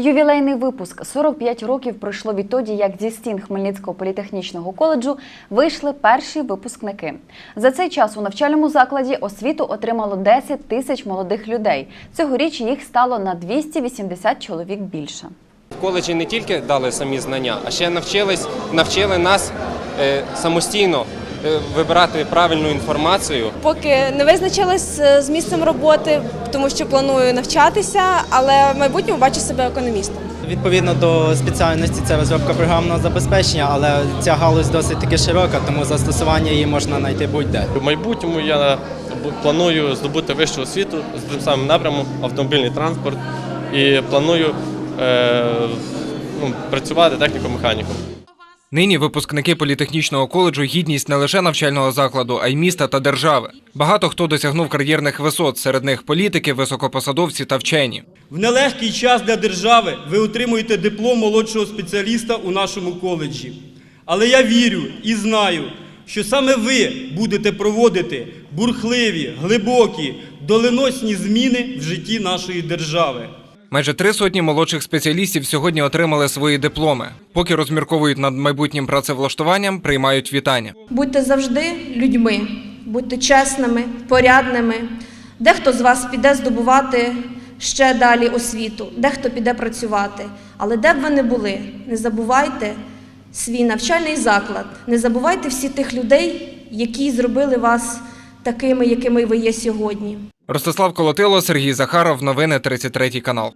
Ювілейний випуск 45 років пройшло відтоді, як зі стін Хмельницького політехнічного коледжу вийшли перші випускники. За цей час у навчальному закладі освіту отримало 10 тисяч молодих людей. Цьогоріч їх стало на 280 чоловік більше. Коледжі не тільки дали самі знання, а ще навчились, навчили нас е, самостійно вибирати правильну інформацію. Поки не визначилась е, з місцем роботи, тому що планую навчатися, але в майбутньому бачу себе економістом. Відповідно до спеціальності це розробка програмного забезпечення, але ця галузь досить таки широка, тому застосування її можна знайти будь-де. В майбутньому я планую здобути вищу освіту з тим самим напрямом автомобільний транспорт і планую е, ну, працювати техніко-механіком. Нині випускники політехнічного коледжу гідність не лише навчального закладу, а й міста та держави. Багато хто досягнув кар'єрних висот, серед них політики, високопосадовці та вчені. В нелегкий час для держави ви отримуєте диплом молодшого спеціаліста у нашому коледжі. Але я вірю і знаю, що саме ви будете проводити бурхливі, глибокі, доленосні зміни в житті нашої держави. Майже три сотні молодших спеціалістів сьогодні отримали свої дипломи. Поки розмірковують над майбутнім працевлаштуванням, приймають вітання. Будьте завжди людьми, будьте чесними, порядними. Дехто з вас піде здобувати ще далі освіту, дехто піде працювати. Але де б ви не були, не забувайте свій навчальний заклад, не забувайте всіх тих людей, які зробили вас такими, якими ви є сьогодні. Ростислав Колотило, Сергій Захаров. Новини 33 канал.